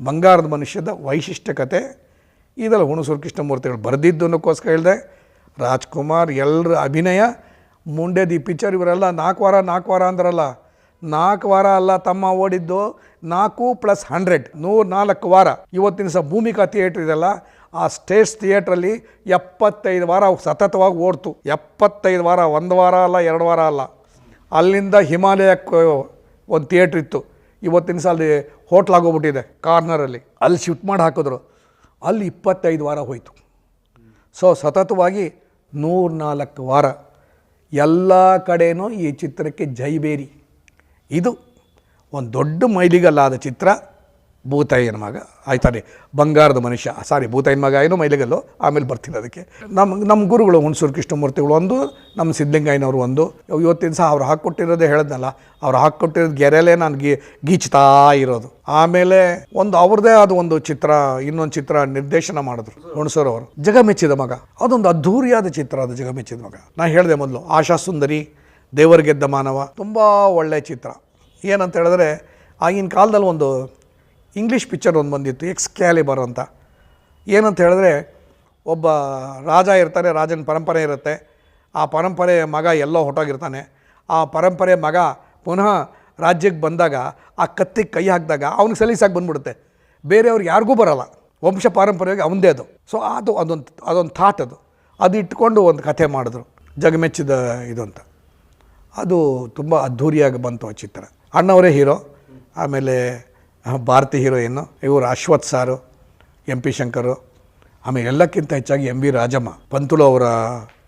ಬಂಗಾರದ ಮನುಷ್ಯದ ವೈಶಿಷ್ಟ್ಯಕತೆ, ಇದೆಲ್ಲ ಹುಣಸೂರು ಕೃಷ್ಣಮೂರ್ತಿಗಳು ಬರೆದಿದ್ದು ಅನ್ನೋಕ್ಕೋಸ್ಕರ ಹೇಳಿದೆ. ರಾಜ್ಕುಮಾರ್ ಎಲ್ಲರ ಅಭಿನಯ, ಮುಂಡೆ ಈ ಪಿಕ್ಚರ್ ಇವರೆಲ್ಲ ನಾಲ್ಕು ವಾರ ನಾಲ್ಕು ವಾರ ಅಂದ್ರಲ್ಲ, ನಾಲ್ಕು ವಾರ ಅಲ್ಲ ತಮ್ಮ ಓಡಿದ್ದು ನಾಲ್ಕು ಪ್ಲಸ್ ಹಂಡ್ರೆಡ್, ನೂರು ನಾಲ್ಕು ವಾರ. ಇವತ್ತಿನ ಸಹ ಭೂಮಿಕಾ ಥಿಯೇಟ್ರ್ ಇದೆಲ್ಲ, ಆ ಸ್ಟೇಜ್ ಥಿಯೇಟ್ರಲ್ಲಿ ಎಪ್ಪತ್ತೈದು ವಾರ ಸತತವಾಗಿ ಓಡ್ತು. ಎಪ್ಪತ್ತೈದು ವಾರ, ಒಂದು ವಾರ ಅಲ್ಲ, ಎರಡು ವಾರ ಅಲ್ಲ. ಅಲ್ಲಿಂದ ಹಿಮಾಲಯಕ್ಕೆ ಒಂದು ಥಿಯೇಟ್ರ್ ಇತ್ತು. ಇವತ್ತಿನ ಸಲ ಹೋಟ್ಲ್ ಹೋಟ್ಲಾಗೋಗ್ಬಿಟ್ಟಿದೆ ಕಾರ್ನರಲ್ಲಿ ಅಲ್ಲಿ. ಶಿಫ್ಟ್ ಮಾಡಿ ಹಾಕಿದ್ರು. ಅಲ್ಲಿ ಇಪ್ಪತ್ತೈದು ವಾರ ಹೋಯಿತು. ಸೊ ಸತತವಾಗಿ ನೂರ್ನಾಲ್ಕು ವಾರ ಎಲ್ಲ ಕಡೆಯೂ ಈ ಚಿತ್ರಕ್ಕೆ ಜೈಬೇರಿ ಇದು ಒಂದು ದೊಡ್ಡ ಮೈಲಿಗಲ್ಲಾದ ಚಿತ್ರ. ಭೂತಾಯಿನ ಮಗ. ಆಯ್ತಾನೆ, ಬಂಗಾರದ ಮನುಷ್ಯ. ಸಾರಿ ಭೂತಾಯಿನ ಮಗ ಏನು, ಮೈಲಿಗಲ್ಲು. ಆಮೇಲೆ ಬರ್ತೀನಿ ಅದಕ್ಕೆ. ನಮ್ಮ ನಮ್ಮ ಗುರುಗಳು ಹುಣಸೂರು ಕೃಷ್ಣಮೂರ್ತಿಗಳು ಒಂದು ನಮ್ಮ ಸಿದ್ಧಲಿಂಗಯ್ಯನವರು ಒಂದು. ಇವತ್ತಿನ ಸಹ ಅವ್ರು ಹಾಕ್ಕೊಟ್ಟಿರೋದೇ ಹೇಳ್ದಲ್ಲ ಅವ್ರು ಹಾಕ್ಕೊಟ್ಟಿರೋದು ಗೆರೆಲೇ ನಾನು ಗೀ, ಗೀಚ್ತಾ ಇರೋದು. ಆಮೇಲೆ ಒಂದು ಅವ್ರದ್ದೇ ಆದ ಒಂದು ಚಿತ್ರ, ಇನ್ನೊಂದು ಚಿತ್ರ ನಿರ್ದೇಶನ ಮಾಡಿದ್ರು ಹುಣಸೂರು ಅವರು. ಜಗಮೆಚ್ಚಿದ ಮಗ. ಅದೊಂದು ಅದ್ಧೂರಿಯಾದ ಚಿತ್ರ ಅದು, ಜಗಮೆಚ್ಚಿದ ಮಗ. ನಾನು ಹೇಳಿದೆ ಮೊದಲು, ಆಶಾ ಸುಂದರಿ, ದೇವರಿಗೆದ್ದ ಮಾನವ, ತುಂಬ ಒಳ್ಳೆಯ ಚಿತ್ರ. ಏನಂತ ಹೇಳಿದ್ರೆ, ಆಗಿನ ಕಾಲದಲ್ಲಿ ಒಂದು ಇಂಗ್ಲೀಷ್ ಪಿಕ್ಚರ್ ಒಂದು ಬಂದಿತ್ತು ಎಕ್ಸ್ ಕ್ಯಾಲಿಬರ್ ಅಂತ. ಏನಂತ ಹೇಳಿದ್ರೆ, ಒಬ್ಬ ರಾಜ ಇರ್ತಾನೆ, ರಾಜನ ಪರಂಪರೆ ಇರುತ್ತೆ. ಆ ಪರಂಪರೆ ಮಗ ಎಲ್ಲೋ ಹೊಟ್ಟೋಗಿರ್ತಾನೆ ಆ ಪರಂಪರೆ ಮಗ ಪುನಃ ರಾಜ್ಯಕ್ಕೆ ಬಂದಾಗ, ಆ ಕತ್ತಿಗೆ ಕೈ ಹಾಕಿದಾಗ ಅವ್ನಿಗೆ ಸಲೀಸಾಗಿ ಬಂದ್ಬಿಡುತ್ತೆ. ಬೇರೆಯವ್ರಿಗೆ ಯಾರಿಗೂ ಬರಲ್ಲ. ವಂಶ ಪಾರಂಪರ್ಯವಾಗಿ ಅವನದೇ ಅದು. ಸೊ ಅದು ಅದೊಂದು ಅದೊಂದು ಥಾಟ್ ಅದು. ಅದು ಇಟ್ಕೊಂಡು ಒಂದು ಕಥೆ ಮಾಡಿದ್ರು, ಜಗಮೆಚ್ಚಿದ ಇದು ಅಂತ. ಅದು ತುಂಬ ಅದ್ಧೂರಿಯಾಗಿ ಬಂತು ಆ ಚಿತ್ರ. ಅಣ್ಣವರೇ ಹೀರೋ, ಆಮೇಲೆ ಭಾರತಿ ಹೀರೋಯಿನ್ನು ಇವರು ಅಶ್ವಥ್ ಸಾರು, ಎಂ ಪಿ ಶಂಕರು, ಆಮೇಲೆ ಎಲ್ಲಕ್ಕಿಂತ ಹೆಚ್ಚಾಗಿ ಎಂ ವಿ ರಾಜಮ್ಮ, ಪಂತುಲು ಅವರ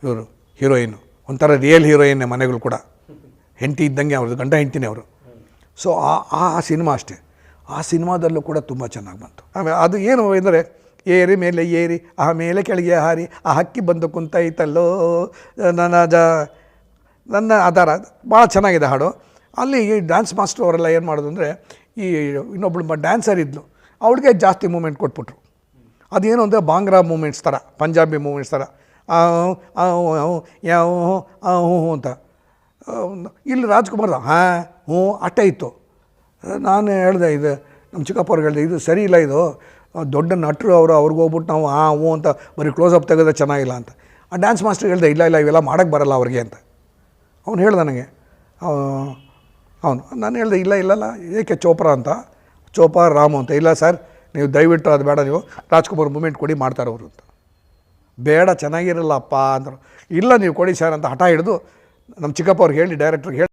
ಇವರು ಹೀರೋಯಿನು, ಒಂಥರ ರಿಯಲ್ ಹೀರೋಯಿನ್ ಮನೆಗಳು ಕೂಡ. ಹೆಂಡತಿ ಇದ್ದಂಗೆ ಅವ್ರದ್ದು, ಗಂಡ ಹೆಂಡತಿನೇ ಅವರು. ಸೊ ಆ ಆ ಸಿನಿಮಾ ಅಷ್ಟೇ. ಆ ಸಿನಿಮಾದಲ್ಲೂ ಕೂಡ ತುಂಬ ಚೆನ್ನಾಗಿ ಬಂತು. ಆಮೇಲೆ ಅದು ಏನು ಎಂದರೆ, ಏರಿ ಮೇಲೆ ಏರಿ, ಆ ಮೇಲೆ ಕೆಳಗೆ ಹಾರಿ, ಆ ಹಕ್ಕಿ ಬಂದು ಕುಂತೈತಲ್ಲೋ, ನನ್ನ ಜ, ನನ್ನ ಆಧಾರ, ಭಾಳ ಚೆನ್ನಾಗಿದೆ ಹಾಡು. ಅಲ್ಲಿ ಈ ಡ್ಯಾನ್ಸ್ ಮಾಸ್ಟರ್ ಅವರೆಲ್ಲ ಏನು ಮಾಡೋದು ಅಂದರೆ ಈ ಇನ್ನೊಬ್ಳು ಡ್ಯಾನ್ಸರ್ ಇದ್ಲು, ಅವಳಿಗೆ ಜಾಸ್ತಿ ಮೂಮೆಂಟ್ ಕೊಟ್ಬಿಟ್ರು. ಅದೇನು ಅಂದರೆ ಬಾಂಗ್ರಾ ಮೂಮೆಂಟ್ಸ್ ಥರ, ಪಂಜಾಬಿ ಮೂಮೆಂಟ್ಸ್ ಥರ. ಹ್ಞೂ ಅಂತ. ಇಲ್ಲಿ ರಾಜ್ಕುಮಾರ್ ಹಾಂ, ಹ್ಞೂ, ಅಟ್ಟೆ ಇತ್ತು. ನಾನು ಹೇಳಿದೆ, ಇದು ನಮ್ಮ ಚಿಕ್ಕಪ್ಪವ್ರಿಗೆ ಹೇಳಿದೆ, ಇದು ಸರಿ ಇಲ್ಲ ಇದು. ದೊಡ್ಡ ನಟರು ಅವರು, ಅವ್ರಿಗೆ ಹೋಗ್ಬಿಟ್ಟು ನಾವು ಹಾಂ ಹ್ಞೂ ಅಂತ, ಬರೀ ಕ್ಲೋಸಪ್ ತೆಗೆದ್ರೆ ಚೆನ್ನಾಗಿಲ್ಲ ಅಂತ. ಆ ಡ್ಯಾನ್ಸ್ ಮಾಸ್ಟರ್ ಹೇಳಿದೆ, ಇಲ್ಲ ಇಲ್ಲ, ಇವೆಲ್ಲ ಮಾಡೋಕ್ಕೆ ಬರಲ್ಲ ಅವ್ರಿಗೆ ಅಂತ. ಅವ್ನು ಹೇಳ್ದೆ ನನಗೆ ಅವನು ನಾನು ಹೇಳಿದೆ, ಇಲ್ಲ, ಇಲ್ಲಲ್ಲ, ಏಕೆ ಚೋಪ್ರಾ ಅಂತ? ಚೋಪ್ರಾ, ರಾಮು ಅಂತ. ಇಲ್ಲ ಸರ್, ನೀವು ದಯವಿಟ್ಟು ಅದು ಬೇಡ, ನೀವು ರಾಜ್ಕುಮಾರ್ ಮೂಮೆಂಟ್ ಕೊಡಿ, ಮಾಡ್ತಾರೆ ಅವರು ಅಂತ. ಬೇಡ, ಚೆನ್ನಾಗಿರಲ್ಲಪ್ಪ ಅಂದರು. ಇಲ್ಲ, ನೀವು ಕೊಡಿ ಸರ್ ಅಂತ ಹಠ ಹಿಡಿದು ನಮ್ಮ ಚಿಕ್ಕಪ್ಪ ಅವ್ರಿಗೆ ಹೇಳಿ, ಡೈರೆಕ್ಟ್ರಿಗೆ ಹೇಳಿ.